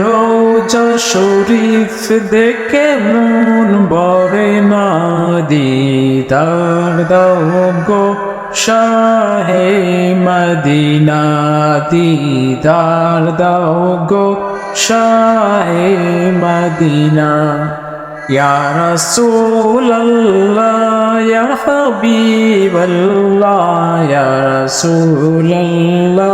রোজা শরীফ দেখে মন বরে না দিদার দাও গো শাহে মদিনা দিদার দাও গো শাহে মদিনা يا رسول الله يا حبيب الله يا رسول الله يا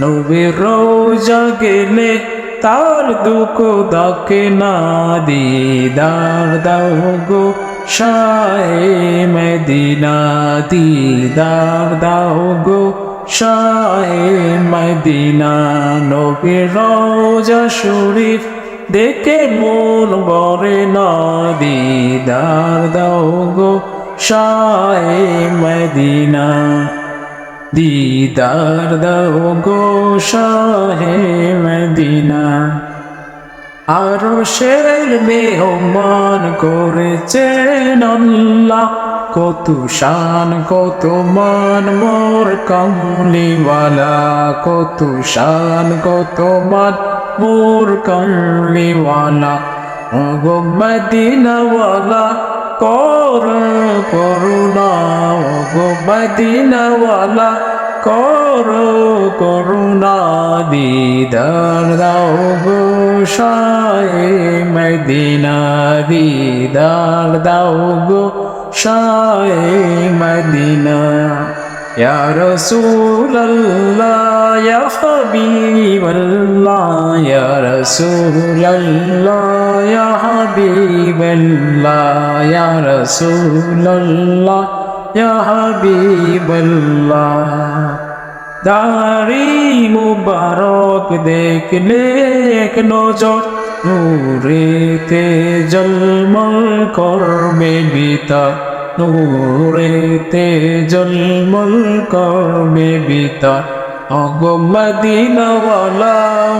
নবীর রোজা গেলে তার দুঃখ দাকে না, দিদার দাও গো শায়ে মদিনা, দিদার দাও গো শায়ে মদিনা। নবীর রোজা শরীফ দেখে মন বরে না, দিদার দাও গো শায়ে মদিনা। দিদার দাও গো শাহে মদিনা। আরও শের মেহমান করেছেন আল্লাহ। কত শান, কত মান, মোর কামলিওয়ালা। কত শান, কত মান, মোর কামলিওয়ালা। গো মদিনাওয়ালা, কর করুণা গো মদিনাওয়ালা কর করুণা দিদার দাও গো শায়ে মদিনা দিদার দাও গো শায়ে মদিনা يا رسول الله يا حبيب الله يا رسول الله يا حبيب الله يا رسول الله يا حبيب الله দাড়ি মুবারক দেখলে এক নজর নূরেতে জলমল করবে বিতা নূরেতে জলমল করবে বিতা অগমদিনওয়ালা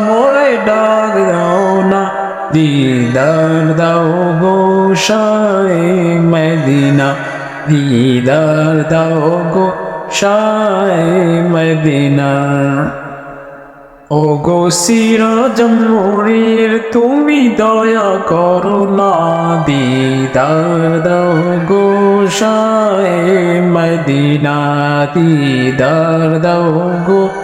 মোরে ডাক দাও না দিদার দাও গো শায়ে মদিনা দিদার দাও গো শায়ে মদিনা। ও গো সিরাজমুরির তুমি দয়া করো না। দিদার দাও গো শায়ে মদিনা। দিদার দাও গো